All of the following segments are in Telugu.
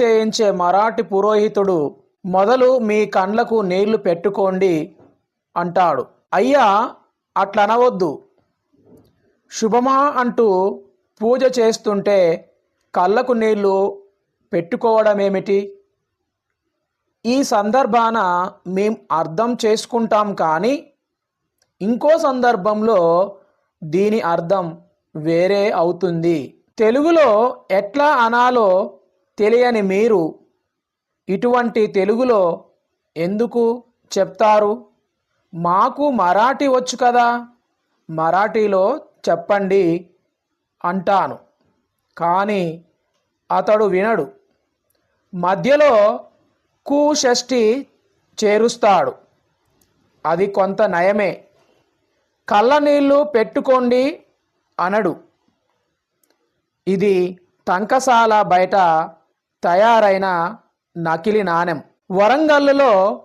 చేయించే మరాఠీ పురోహితుడు మొదలు మీ కండ్లకు నీళ్ళు పెట్టుకోండి అంటాడు. అయ్యా అట్లనవద్దు. శుభమా అంటూ పూజ చేస్తుంటే కళ్ళకు నీళ్ళు పెట్టుకోవడమేమిటి? ఈ సందర్భాన మేం అర్థం చేసుకుంటాం కానీ ఇంకో సందర్భంలో దీని అర్థం వేరే అవుతుంది. తెలుగులో ఎట్లా అనాలో తెలియని మీరు ఇటువంటి తెలుగులో ఎందుకు చెప్తారు? మాకు మరాఠీ వచ్చు కదా? మరాఠీలో చెప్పండి అంటాను. కానీ అతడు వినడు. మధ్యలో కుషష్ఠి చేరుస్తాడు. అది కొంత నయమే. కళ్ళ నీళ్ళు పెట్టుకోండి అనడు. ఇది టంకసాల బయట తయారైన నకిలీ నాణెం. వరంగల్లులో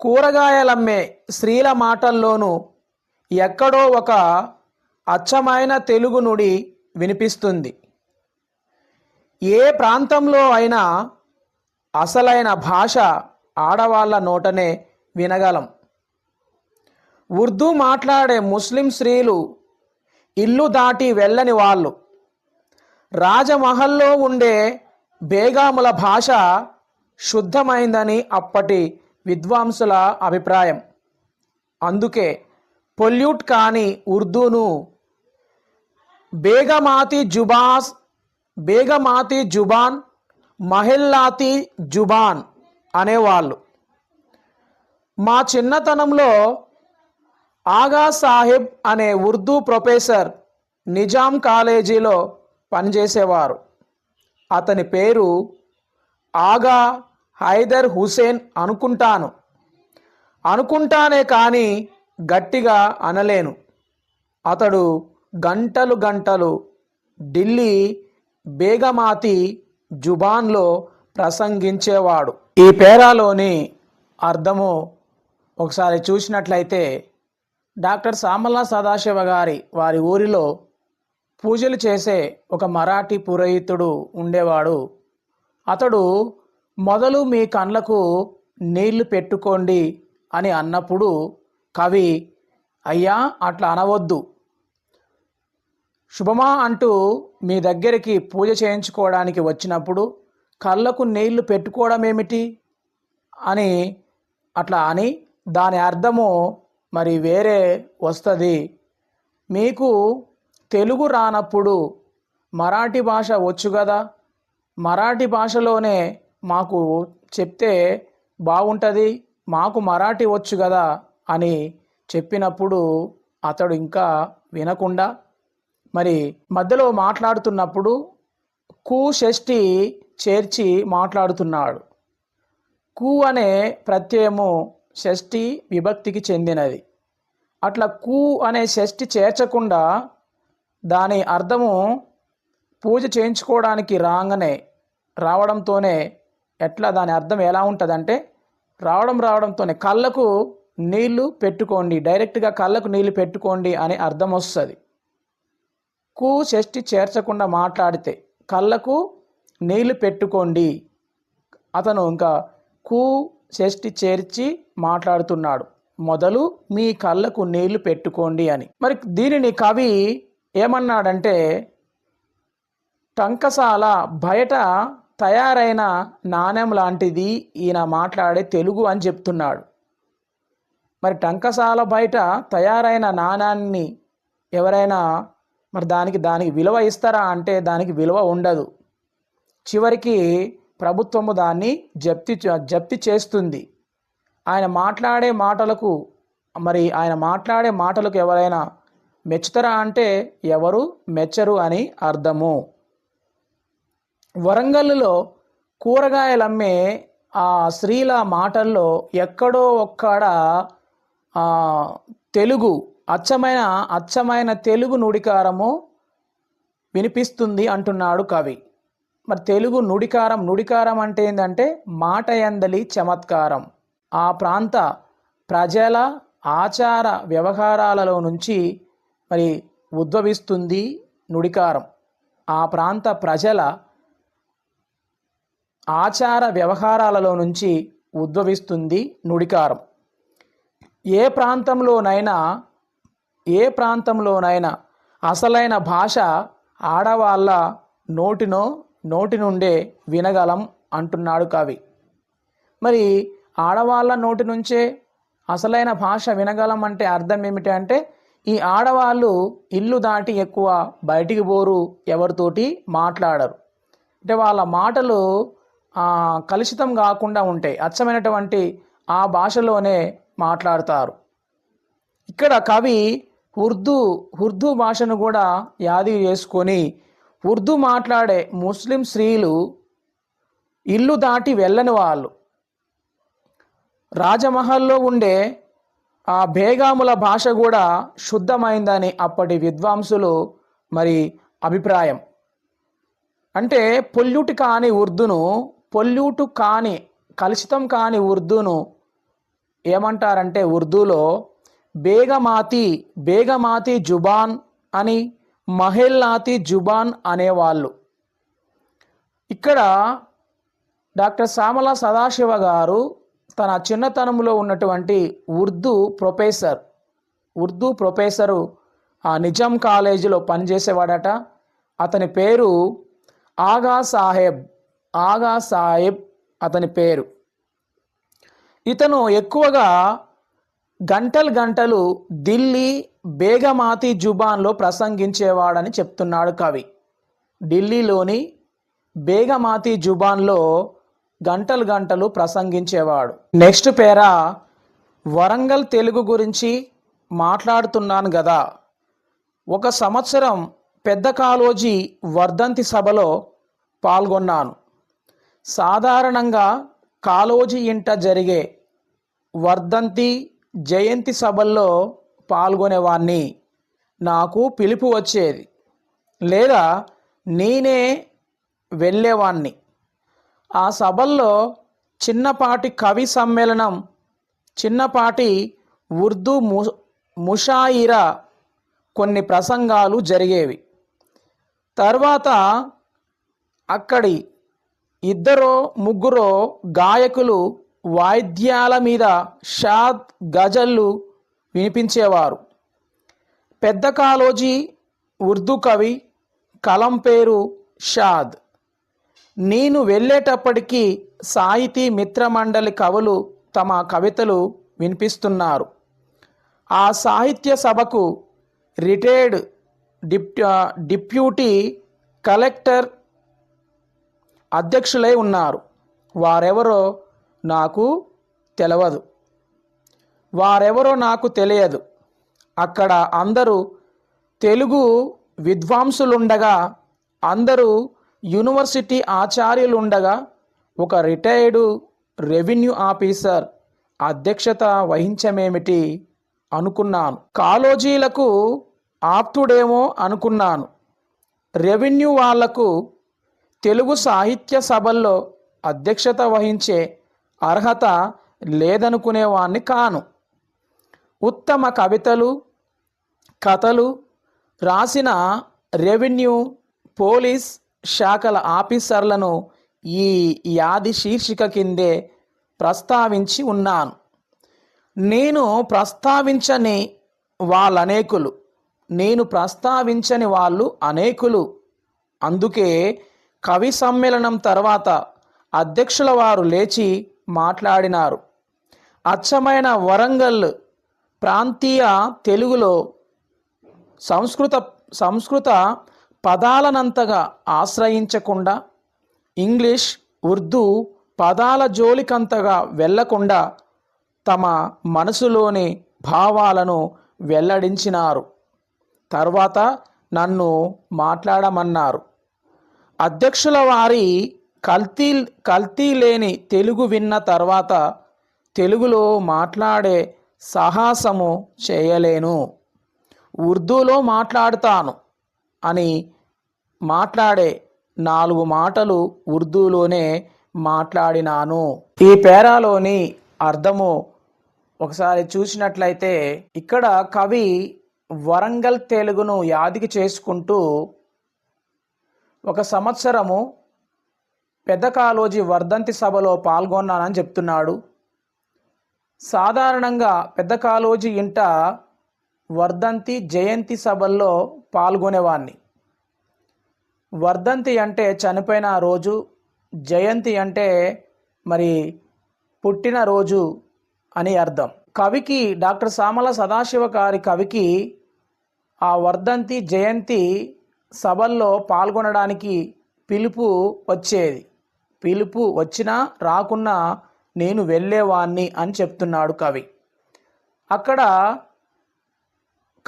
కూరగాయలమ్మే స్త్రీల మాటల్లోనూ ఎక్కడో ఒక అచ్చమైన తెలుగు నుడి వినిపిస్తుంది. ఏ ప్రాంతంలో అయినా అసలైన భాష ఆడవాళ్ళ నోటనే వినగలం. ఉర్దూ మాట్లాడే ముస్లిం స్త్రీలు ఇల్లు దాటి వెళ్ళని వాళ్ళు. రాజమహల్లో ఉండే బేగాముల భాష శుద్ధమైందని అప్పటి విద్వాంసుల అభిప్రాయం. అందుకే పొల్యూట్ కాని ఉర్దూను బేగమాతి జుబాస్ బేగమాతి జుబాన్ మహిల్లాతి జుబాన్ అనేవాళ్ళు. మా చిన్నతనంలో ఆగా సాహిబ్ అనే ఉర్దూ ప్రొఫెసర్ నిజాం కాలేజీలో పనిచేసేవారు. అతని పేరు ఆగా హైదర్ హుసేన్ అనుకుంటాను. అనుకుంటానే కానీ గట్టిగా అనలేను. అతడు గంటలు గంటలు ఢిల్లీ బేగమాతి జుబాన్లో ప్రసంగించేవాడు. ఈ పేరాలోని అర్థము ఒకసారి చూసినట్లయితే డాక్టర్ సామల్లా సదాశివ గారి వారి ఊరిలో పూజలు చేసే ఒక మరాఠీ పురోహితుడు ఉండేవాడు. అతడు మొదలు మీ కండ్లకు నీళ్ళు పెట్టుకోండి అని అన్నప్పుడు కవి అయ్యా అట్లా అనవద్దు. శుభమా అంటూ మీ దగ్గరికి పూజ చేయించుకోవడానికి వచ్చినప్పుడు కళ్ళకు నీళ్ళు పెట్టుకోవడం ఏమిటి అని అట్లా అని దాని అర్థము మరి వేరే వస్తుంది. మీకు తెలుగు రానప్పుడు మరాఠీ భాష వచ్చు కదా? మరాఠీ భాషలోనే మాకు చెప్తే బాగుంటుంది మాకు మరాఠీ వచ్చు కదా? అని చెప్పినప్పుడు అతడు ఇంకా వినకుండా మరి మధ్యలో మాట్లాడుతున్నప్పుడు కు షష్ఠి చేర్చి మాట్లాడుతున్నాడు. కు అనే ప్రత్యయము షష్ఠి విభక్తికి చెందినది. అట్లా కు అనే షష్ఠి చేర్చకుండా దాని అర్థము పూజ చేయించుకోవడానికి రాగానే రావడంతోనే ఎట్లా దాని అర్థం ఎలా ఉంటుందంటే రావడం రావడంతోనే కళ్ళకు నీళ్ళు పెట్టుకోండి డైరెక్ట్గా కళ్ళకు నీళ్ళు పెట్టుకోండి అని అర్థం వస్తుంది. కు షష్టి చేర్చకుండా మాట్లాడితే కళ్ళకు నీళ్ళు పెట్టుకోండి. అతను ఇంకా కు షష్టి చేర్చి మాట్లాడుతున్నాడు. మొదలు మీ కళ్ళకు నీళ్ళు పెట్టుకోండి అని. మరి దీనిని కవి ఏమన్నాడంటే టంకసాల బయట తయారైన నాణ్యం లాంటిది ఈయన మాట్లాడే తెలుగు అని చెప్తున్నాడు. మరి టంకసాల బయట తయారైన నాణాన్ని ఎవరైనా మరి దానికి దానికి విలువ ఇస్తారా అంటే దానికి విలువ ఉండదు. చివరికి ప్రభుత్వము దాన్ని జప్తి జప్తి చేస్తుంది. ఆయన మాట్లాడే మాటలకు మరి ఆయన మాట్లాడే మాటలకు ఎవరైనా మెచ్చుతరా అంటే ఎవరు మెచ్చరు అని అర్థము. వరంగల్లో కూరగాయలు అమ్మే ఆ స్త్రీల మాటల్లో ఎక్కడో ఒక్కడ తెలుగు అచ్చమైన అచ్చమైన తెలుగు నుడికారము వినిపిస్తుంది అంటున్నాడు కవి. మరి తెలుగు నుడికారం నుడికారం అంటే ఏంటంటే మాట ఎందలి చమత్కారం. ఆ ప్రాంత ప్రజల ఆచార వ్యవహారాలలో నుంచి మరి ఉద్భవిస్తుంది నుడికారం. ఆ ప్రాంత ప్రజల ఆచార వ్యవహారాలలో నుంచి ఉద్భవిస్తుంది నుడికారం. ఏ ప్రాంతంలోనైనా ఏ ప్రాంతంలోనైనా అసలైన భాష ఆడవాళ్ళ నోటినో నోటి నుండే వినగలం అంటున్నాడు కవి. మరి ఆడవాళ్ళ నోటి నుంచే అసలైన భాష వినగలం అంటే అర్థం ఏమిటి అంటే ఈ ఆడవాళ్ళు ఇల్లు దాటి ఎక్కువ బయటికి పోరు ఎవరితోటి మాట్లాడరు. అంటే వాళ్ళ మాటలు కలుషితం కాకుండా ఉంటాయి అచ్చమైనటువంటి ఆ భాషలోనే మాట్లాడతారు. ఇక్కడ కవి ఉర్దూ ఉర్దూ భాషను కూడా యాది చేసుకొని ఉర్దూ మాట్లాడే ముస్లిం స్త్రీలు ఇల్లు దాటి వెళ్ళని వాళ్ళు. రాజమహల్లో ఉండే ఆ బేగాముల భాష కూడా శుద్ధమైందని అప్పటి విద్వాంసులు మరి అభిప్రాయం. అంటే పొల్యూట్ కాని ఉర్దూను పొల్యూటు కాని కలుషితం కాని ఉర్దూను ఏమంటారంటే ఉర్దూలో బేగమాతి బేగమాతి జుబాన్ అని మహెల్లాతి జుబాన్ అనేవాళ్ళు. ఇక్కడ డాక్టర్ సామల సదాశివ గారు తన చిన్నతనంలో ఉన్నటువంటి ఉర్దూ ప్రొఫెసర్ ఉర్దూ ప్రొఫెసరు ఆ నిజాం కాలేజీలో పనిచేసేవాడట. అతని పేరు ఆగా సాహెబ్ ఆగా సాహెబ్ అతని పేరు. ఇతను ఎక్కువగా గంటలు గంటలు ఢిల్లీ బేగమాతి జుబాన్లో ప్రసంగించేవాడని చెప్తున్నాడు కవి. ఢిల్లీలోని బేగమాతి జుబాన్లో గంటలు గంటలు ప్రసంగించేవాడు. నెక్స్ట్ పేర వరంగల్ తెలుగు గురించి మాట్లాడుతున్నాను కదా ఒక సంవత్సరం పెద్ద కాలోజీ వర్ధంతి సభలో పాల్గొన్నాను. సాధారణంగా కాలోజీ ఇంట జరిగే వర్ధంతి జయంతి సభల్లో పాల్గొనేవాన్ని నాకు పిలుపు వచ్చేది. లేదా నేనే వెళ్ళేవాణ్ణి. ఆ సభల్లో చిన్నపాటి కవి సమ్మేళనం చిన్నపాటి ఉర్దూ ము ముషాయిరా కొన్ని ప్రసంగాలు జరిగేవి. తర్వాత అక్కడి ఇద్దరో ముగ్గురో గాయకులు వాయిద్యాల మీద షాద్ గజళ్ళు వినిపించేవారు. పెద్ద కాలోజీ ఉర్దూ కవి కలం పేరు షాద్. నేను వెళ్ళేటప్పటికీ సాహితీ మిత్రమండలి కవులు తమ కవితలు వినిపిస్తున్నారు. ఆ సాహిత్య సభకు రిటైర్డ్ డిప్యూటీ కలెక్టర్ అధ్యక్షులై ఉన్నారు. వారెవరో నాకు తెలియదు వారెవరో నాకు తెలియదు. అక్కడ అందరూ తెలుగు విద్వాంసులుండగా అందరూ యూనివర్సిటీ ఆచార్యులుండగా ఒక రిటైర్డు రెవెన్యూ ఆఫీసర్ అధ్యక్షత వహించమేమిటి అనుకున్నాను. కాలోజీలకు ఆప్తుడేమో అనుకున్నాను. రెవెన్యూ వాళ్ళకు తెలుగు సాహిత్య సభల్లో అధ్యక్షత వహించే అర్హత లేదనుకునేవాణ్ణి కాను. ఉత్తమ కవితలు కథలు రాసిన రెవెన్యూ పోలీస్ శాఖల ఆఫీసర్లను ఈ యాది శీర్షిక కిందే ప్రస్తావించి ఉన్నాను. నేను ప్రస్తావించని వాళ్ళనేకులు. నేను ప్రస్తావించని వాళ్ళు అనేకులు. అందుకే కవి సమ్మేళనం తర్వాత అధ్యక్షుల వారు లేచి మాట్లాడినారు. అచ్చమైన వరంగల్ ప్రాంతీయ తెలుగులో సంస్కృత సంస్కృత పదాలనంతగా ఆశ్రయించకుండా ఇంగ్లీష్ ఉర్దూ పదాల జోలికంతగా వెళ్ళకుండా తమ మనసులోని భావాలను వెల్లడించినారు. తర్వాత నన్ను మాట్లాడమన్నారు. అధ్యక్షుల వారి కల్తీ కల్తీ లేని తెలుగు విన్న తర్వాత తెలుగులో మాట్లాడే సాహసము చేయలేను. ఉర్దూలో మాట్లాడుతాను. అని మాట్లాడే నాలుగు మాటలు ఉర్దూలోనే మాట్లాడినాను. ఈ పేరాలోని అర్థము ఒకసారి చూసినట్లయితే ఇక్కడ కవి వరంగల్ తెలుగును యాదికి చేసుకుంటూ ఒక సంవత్సరము పెద్ద కాలోజీ వర్ధంతి సభలో పాల్గొన్నానని చెప్తున్నాడు. సాధారణంగా పెద్ద కాలోజీ ఇంట వర్ధంతి జయంతి సభల్లో పాల్గొనేవాడిని వర్ధంతి అంటే చనిపోయిన రోజు జయంతి అంటే మరి పుట్టిన రోజు అని అర్థం. కవికి డాక్టర్ సామల సదాశివ గారి కవికి ఆ వర్ధంతి జయంతి సభల్లో పాల్గొనడానికి పిలుపు వచ్చేది. పిలుపు వచ్చినా రాకున్నా నేను వెళ్ళేవాణ్ణి అని చెప్తున్నాడు కవి. అక్కడ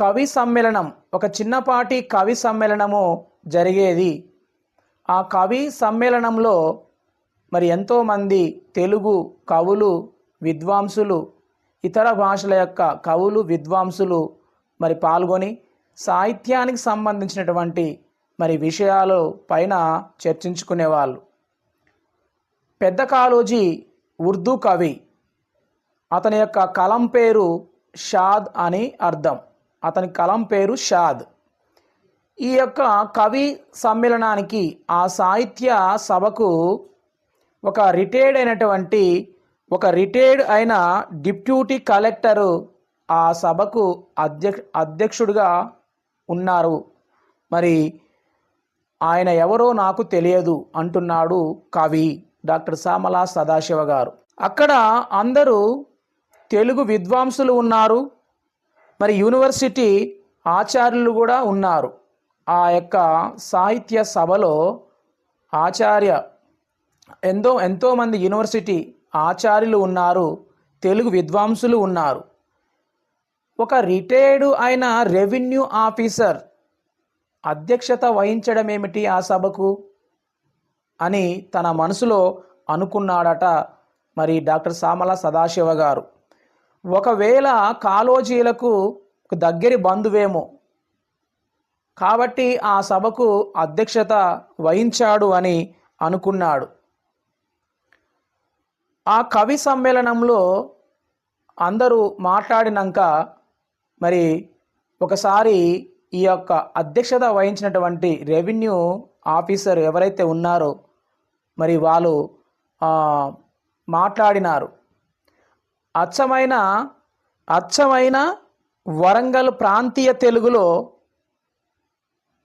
కవి సమ్మేళనం ఒక చిన్నపాటి కవి సమ్మేళనము జరిగేది. ఆ కవి సమ్మేళనంలో మరి ఎంతోమంది తెలుగు కవులు విద్వాంసులు ఇతర భాషల యొక్క కవులు విద్వాంసులు మరి పాల్గొని సాహిత్యానికి సంబంధించినటువంటి మరి విషయాలు పైన చర్చించుకునేవాళ్ళు. పెద్ద కాలోజీ ఉర్దూ కవి. అతని యొక్క కలం పేరు షాద్ అని అర్థం. అతని కలం పేరు షాద్. ఈ యొక్క కవి సమ్మేళనానికి ఆ సాహిత్య సభకు ఒక రిటైర్డ్ అయినటువంటి ఒక రిటైర్డ్ అయిన డిప్యూటీ కలెక్టరు ఆ సభకు అధ్యక్ష అధ్యక్షుడిగా ఉన్నారు. మరి ఆయన ఎవరో నాకు తెలియదు అంటున్నాడు కవి డాక్టర్ సామల సదాశివ గారు. అక్కడ అందరూ తెలుగు విద్వాంసులు ఉన్నారు. మరి యూనివర్సిటీ ఆచార్యులు కూడా ఉన్నారు. ఆ యొక్క సాహిత్య సభలో ఆచార్య ఎంతో ఎంతోమంది యూనివర్సిటీ ఆచార్యులు ఉన్నారు తెలుగు విద్వాంసులు ఉన్నారు. ఒక రిటైర్డ్ అయిన రెవెన్యూ ఆఫీసర్ అధ్యక్షత వహించడం ఏమిటి ఆ సభకు? అని తన మనసులో అనుకున్నాడట మరి డాక్టర్ సామల సదాశివ గారు. ఒకవేళ కాలోజీలకు దగ్గరి బంధువేమో కాబట్టి ఆ సభకు అధ్యక్షత వహించాడు అని అనుకున్నాడు. ఆ కవి సమ్మేళనంలో అందరూ మాట్లాడినాక మరి ఒకసారి ఈ యొక్క అధ్యక్షత వహించినటువంటి రెవెన్యూ ఆఫీసర్ ఎవరైతే ఉన్నారో మరి వాళ్ళు మాట్లాడినారు. అచ్చమైన అచ్చమైన వరంగల్ ప్రాంతీయ తెలుగులో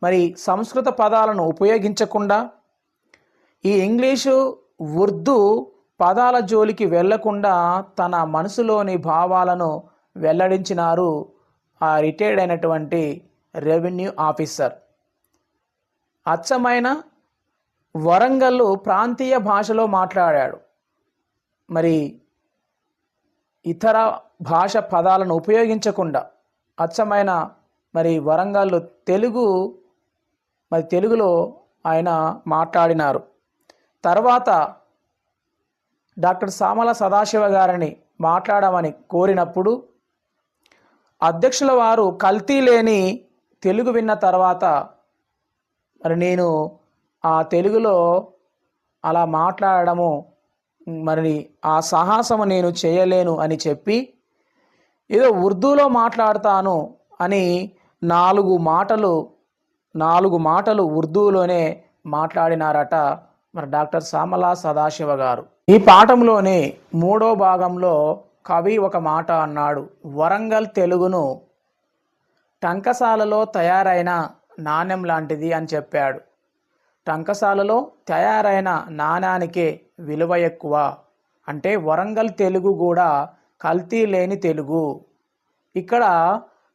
మరి సంస్కృత పదాలను ఉపయోగించకుండా ఈ ఇంగ్లీషు ఉర్దూ పదాల జోలికి వెళ్ళకుండా తన మనసులోని భావాలను వెల్లడించినారు ఆ రిటైర్డ్ అయినటువంటి రెవెన్యూ ఆఫీసర్. అచ్చమైన వరంగల్ ప్రాంతీయ భాషలో మాట్లాడాడు. మరి ఇతర భాష పదాలను ఉపయోగించకుండా అచ్చమైన మరి వరంగల్లో తెలుగు మరి తెలుగులో ఆయన మాట్లాడినారు. తర్వాత డాక్టర్ సామల సదాశివ గారిని మాట్లాడమని కోరినప్పుడు అధ్యక్షుల వారు కల్తీ లేని తెలుగు విన్న తర్వాత మరి నేను ఆ తెలుగులో అలా మాట్లాడడము మరి ఆ సాహసము నేను చేయలేను అని చెప్పి ఏదో ఉర్దూలో మాట్లాడతాను అని నాలుగు మాటలు నాలుగు మాటలు ఉర్దూలోనే మాట్లాడినారట మరి డాక్టర్ సామలా సదాశివ గారు. ఈ పాఠంలోని మూడో భాగంలో కవి ఒక మాట అన్నాడు. వరంగల్ తెలుగును టంకసాలలో తయారైన నాణ్యం లాంటిది అని చెప్పాడు. టంకశాలలో తయారైన నాణానికే విలువ ఎక్కువ. అంటే వరంగల్ తెలుగు కూడా కల్తీ లేని తెలుగు. ఇక్కడ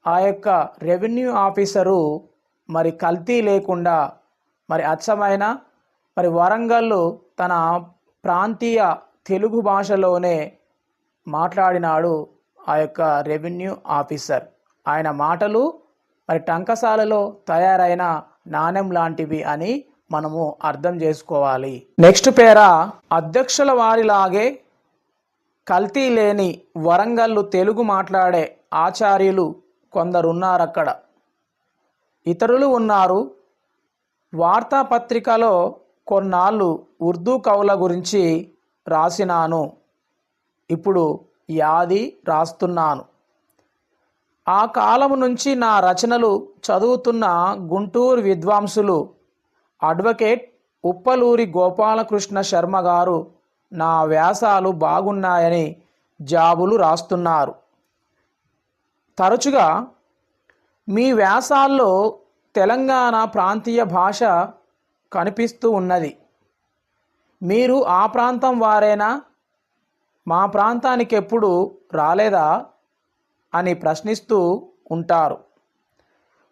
ఆ యొక్క రెవెన్యూ ఆఫీసరు మరి కల్తీ లేకుండా మరి అచ్చమైన మరి వరంగల్ తన ప్రాంతీయ తెలుగు భాషలోనే మాట్లాడినాడు ఆ యొక్క రెవెన్యూ ఆఫీసర్. ఆయన మాటలు మరి టంకశాలలో తయారైన నాణ్యం లాంటివి అని మనము అర్థం చేసుకోవాలి. నెక్స్ట్ పేర అధ్యక్షుల వారిలాగే కల్తీ లేని వరంగల్లు తెలుగు మాట్లాడే ఆచార్యులు కొందరున్నారు అక్కడ ఇతరులు ఉన్నారు. వార్తాపత్రికలో కొన్నాళ్ళు ఉర్దూ కవుల గురించి రాసినాను. ఇప్పుడు యాది రాస్తున్నాను. ఆ కాలం నుంచి నా రచనలు చదువుతున్న గుంటూరు విద్వాంసులు అడ్వకేట్ ఉప్పలూరి గోపాలకృష్ణ శర్మ గారు నా వ్యాసాలు బాగున్నాయని జాబులు రాస్తున్నారు. తరచుగా మీ వ్యాసాల్లో తెలంగాణ ప్రాంతీయ భాష కనిపిస్తూ ఉన్నది. మీరు ఆ ప్రాంతం వారేనా? మా ప్రాంతానికి ఎప్పుడు రాలేదా? అని ప్రశ్నిస్తూ ఉంటారు.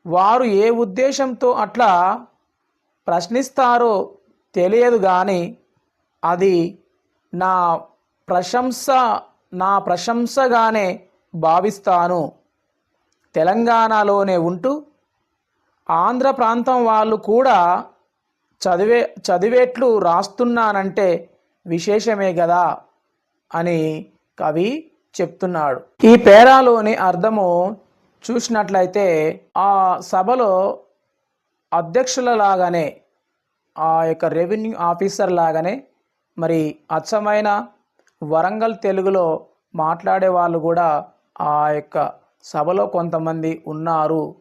వారు ఏ ఉద్దేశంతో అట్లా ప్రశ్నిస్తారో తెలియదు కానీ అది నా ప్రశంస నా ప్రశంసగానే భావిస్తాను. తెలంగాణలోనే ఉంటూ ఆంధ్ర ప్రాంతం వాళ్ళు కూడా చదివే చదివేట్లు రాస్తున్నానంటే విశేషమే కదా అని కవి చెప్తున్నాడు. ఈ పేరాలోని అర్థము చూసినట్లయితే ఆ సభలో అధ్యక్షుల లాగానే ఆ యొక్క రెవెన్యూ ఆఫీసర్ లాగానే మరి అచ్చమైన వరంగల్ తెలుగులో మాట్లాడే వాళ్ళు కూడా ఆ యొక్క సభలో కొంతమంది ఉన్నారు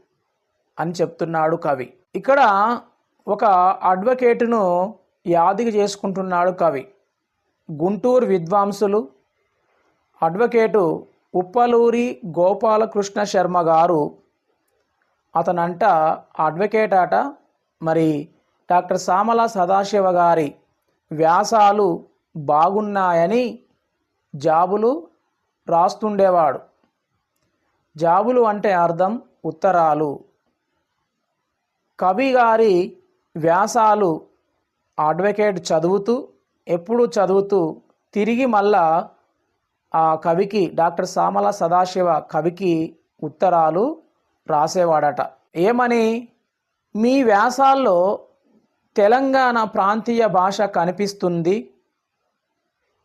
అని చెప్తున్నాడు కవి. ఇక్కడ ఒక అడ్వకేటును యాదిగా చేసుకుంటున్నాడు కవి. గుంటూరు విద్వాంసులు. అడ్వకేటు ఉప్పలూరి గోపాలకృష్ణ శర్మ గారు అతనంట అడ్వకేట్ అట మరి డాక్టర్ సామల సదాశివ గారి వ్యాసాలు బాగున్నాయని జాబులు రాస్తుండేవాడు. జాబులు అంటే అర్థం ఉత్తరాలు. కవి గారి వ్యాసాలు అడ్వకేట్ చదువుతూ ఎప్పుడు చదువుతూ తిరిగి మళ్ళా ఆ కవికి డాక్టర్ సామల సదాశివ కవికి ఉత్తరాలు రాసేవాడట. ఏమని? మీ వ్యాసాల్లో తెలంగాణ ప్రాంతీయ భాష కనిపిస్తుంది.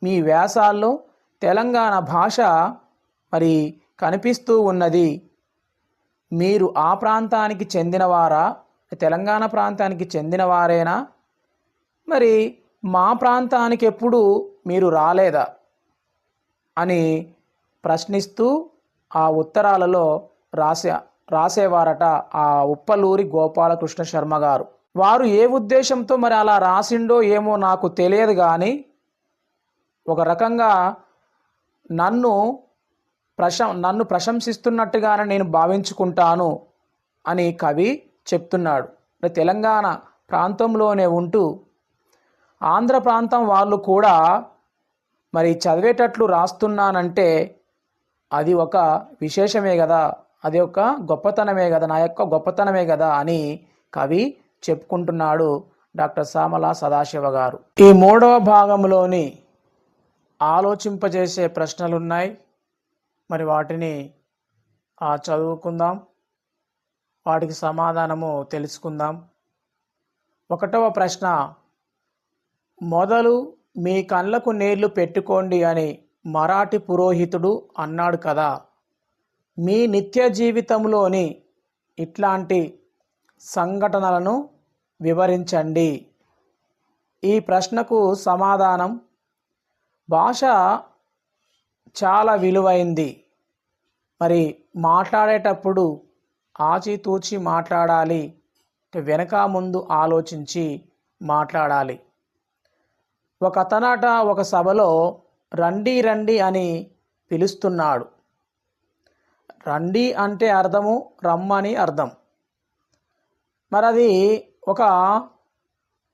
మీ వ్యాసాల్లో తెలంగాణ భాష మరి కనిపిస్తూ ఉన్నది. మీరు ఆ ప్రాంతానికి చెందినవారా? తెలంగాణ ప్రాంతానికి చెందినవారేనా? మరి మా ప్రాంతానికి ఎప్పుడు మీరు రాలేదా? అని ప్రశ్నిస్తూ ఆ ఉత్తరాలలో రాశా రాసేవారట ఆ ఉప్పలూరి గోపాలకృష్ణ శర్మ గారు. వారు ఏ ఉద్దేశంతో మరి అలా రాసిండో ఏమో నాకు తెలియదు కానీ ఒక రకంగా నన్ను ప్రశం నన్ను ప్రశంసిస్తున్నట్టుగానే నేను భావించుకుంటాను అని కవి చెప్తున్నాడు. తెలంగాణ ప్రాంతంలోనే ఉంటూ ఆంధ్ర ప్రాంతం వాళ్ళు కూడా మరి చదివేటట్లు రాస్తున్నానంటే అది ఒక విశేషమే కదా. అది ఒక గొప్పతనమే కదా నా యొక్క గొప్పతనమే కదా అని కవి చెప్పుకుంటున్నాడు డాక్టర్ సామల సదాశివ గారు. ఈ మూడవ భాగంలోని ఆలోచింపజేసే ప్రశ్నలున్నాయి. మరి వాటిని చదువుకుందాం. వాటికి సమాధానము తెలుసుకుందాం. ఒకటవ ప్రశ్న మొదలు మీ కళ్ళకు నీళ్ళు పెట్టుకోండి అని మరాఠీ పురోహితుడు అన్నాడు కదా. మీ నిత్య జీవితంలోని ఇట్లాంటి సంఘటనలను వివరించండి. ఈ ప్రశ్నకు సమాధానం భాష చాలా విలువైంది. మరి మాట్లాడేటప్పుడు ఆచితూచి మాట్లాడాలి వెనక ముందు ఆలోచించి మాట్లాడాలి. ఒక అతనట ఒక సభలో రండి రండి అని పిలుస్తున్నాడు. రండి అంటే అర్థము రమ్మని అర్థం. మరి అది ఒక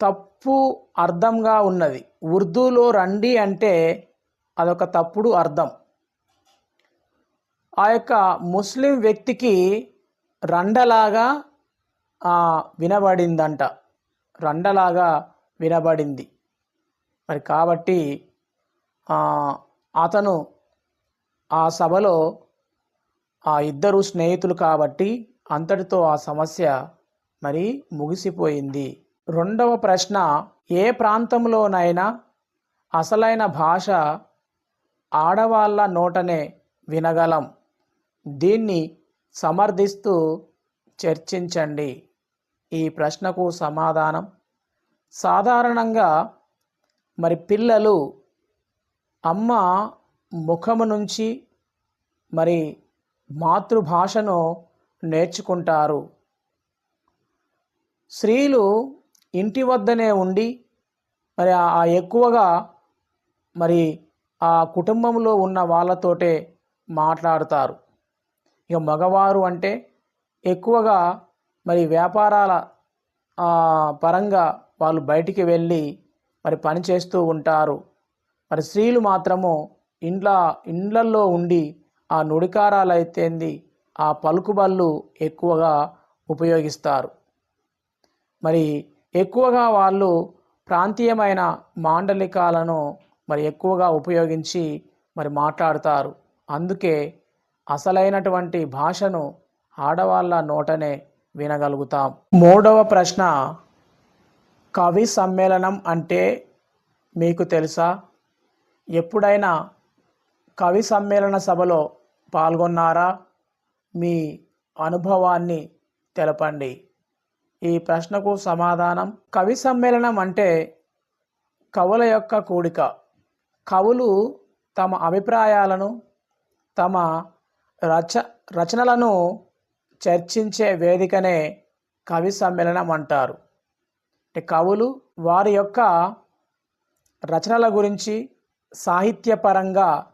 తప్పు అర్థంగా ఉన్నది. ఉర్దూలో రండి అంటే అదొక తప్పుడు అర్థం. ఆ యొక్క ముస్లిం వ్యక్తికి రండలాగా వినబడిందంట. రండలాగా వినబడింది. మరి కాబట్టి అతను ఆ సభలో ఆ ఇద్దరు స్నేహితులు కాబట్టి అంతటితో ఆ సమస్య మరి ముగిసిపోయింది. రెండవ ప్రశ్న ఏ ప్రాంతంలోనైనా అసలైన భాష ఆడవాళ్ళ నోటనే వినగలం. దీన్ని సమర్థిస్తూ చర్చించండి. ఈ ప్రశ్నకు సమాధానం సాధారణంగా మరి పిల్లలు అమ్మ ముఖము నుంచి మరి మాతృభాషను నేర్చుకుంటారు. స్త్రీలు ఇంటి వద్దనే ఉండి మరి ఆ ఎక్కువగా మరి ఆ కుటుంబంలో ఉన్న వాళ్ళతోటే మాట్లాడతారు. ఇక మగవారు అంటే ఎక్కువగా మరి వ్యాపారాల పరంగా వాళ్ళు బయటికి వెళ్ళి మరి పని చేస్తూ ఉంటారు. మరి స్త్రీలు మాత్రము ఇండ్ల ఇండ్లల్లో ఉండి ఆ నుడికారాలు అయితేంది ఆ పలుకుబళ్ళు ఎక్కువగా ఉపయోగిస్తారు. మరి ఎక్కువగా వాళ్ళు ప్రాంతీయమైన మాండలికాలను మరి ఎక్కువగా ఉపయోగించి మరి మాట్లాడతారు. అందుకే అసలైనటువంటి భాషను ఆడవాళ్ళ నోటనే వినగలుగుతాం. మూడవ ప్రశ్న కవి సమ్మేళనం అంటే మీకు తెలుసా? ఎప్పుడైనా కవి సమ్మేళన సభలో పాల్గొన్నారా? మీ అనుభవాన్ని తెలపండి. ఈ ప్రశ్నకు సమాధానం కవి సమ్మేళనం అంటే కవుల యొక్క కూడిక. కవులు తమ అభిప్రాయాలను తమ రచ రచనలను చర్చించే వేదికనే కవి సమ్మేళనం అంటారు. అంటే కవులు వారి యొక్క రచనల గురించి సాహిత్యపరంగా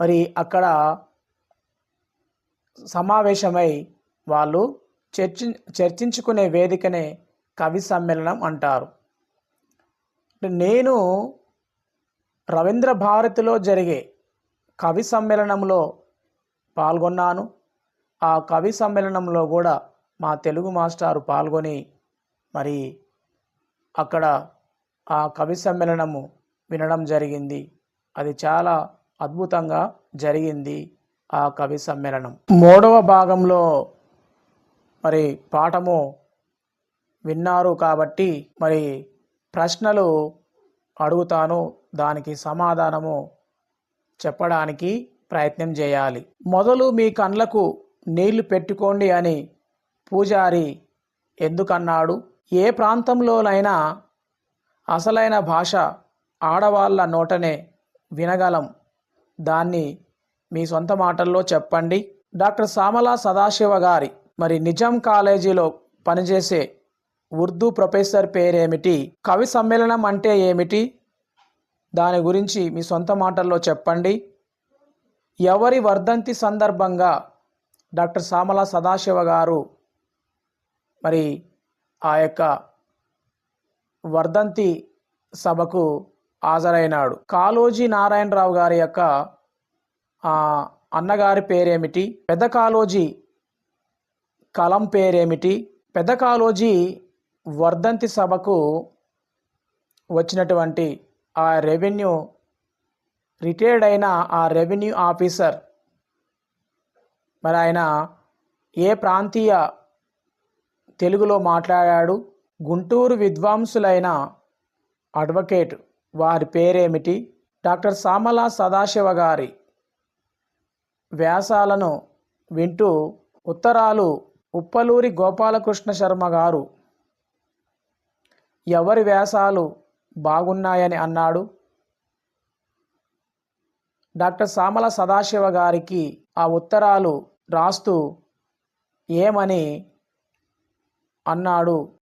మరి అక్కడ సమావేశమై వాళ్ళు చర్చి చర్చించుకునే వేదికనే కవి సమ్మేళనం అంటారు. నేను రవీంద్ర భారతిలో జరిగే కవి సమ్మేళనంలో పాల్గొన్నాను. ఆ కవి సమ్మేళనంలో కూడా మా తెలుగు మాస్టారు పాల్గొని మరి అక్కడ ఆ కవి సమ్మేళనము వినడం జరిగింది. అది చాలా అద్భుతంగా జరిగింది. ఆ కవి సమ్మేళనం. మూడవ భాగంలో మరి పాఠము విన్నారు కాబట్టి మరి ప్రశ్నలు అడుగుతాను. దానికి సమాధానము చెప్పడానికి ప్రయత్నం చేయాలి. మొదలు మీ కండ్లకు నీళ్ళు పెట్టుకోండి అని పూజారి ఎందుకన్నాడు? ఏ ప్రాంతంలోనైనా అసలైన భాష ఆడవాళ్ళ నోటనే వినగలం. దాన్ని మీ సొంత మాటల్లో చెప్పండి. డాక్టర్ సామల సదాశివ గారి మరి నిజాం కాలేజీలో పనిచేసే ఉర్దూ ప్రొఫెసర్ పేరేమిటి? కవి సమ్మేళనం అంటే ఏమిటి? దాని గురించి మీ సొంత మాటల్లో చెప్పండి. ఎవరి వర్ధంతి సందర్భంగా డాక్టర్ సామల సదాశివ గారు మరి ఆ యొక్క వర్ధంతి సభకు హాజరైనాడు? కాళోజీ నారాయణరావు గారి యొక్క అన్నగారి పేరేమిటి? పెద్ద కాలోజీ కలం పేరేమిటి? పెద్ద కాలోజీ వర్ధంతి సభకు వచ్చినటువంటి ఆ రెవెన్యూ రిటైర్డ్ అయిన ఆ రెవెన్యూ ఆఫీసర్. మరి ఆయన ఏ ప్రాంతీయ తెలుగులో మాట్లాడాడు? గుంటూరు విద్వాంసులైన అడ్వకేట్ వారి పేరేమిటి? డాక్టర్ సామల సదాశివ గారి వ్యాసాలను వింటూ ఉత్తరాలు ఉప్పలూరి గోపాలకృష్ణ శర్మ గారు ఎవరి వ్యాసాలు బాగున్నాయని అన్నాడు డాక్టర్ సామల సదాశివ గారికి ఆ ఉత్తరాలు రాస్తూ ఏమని అన్నాడు.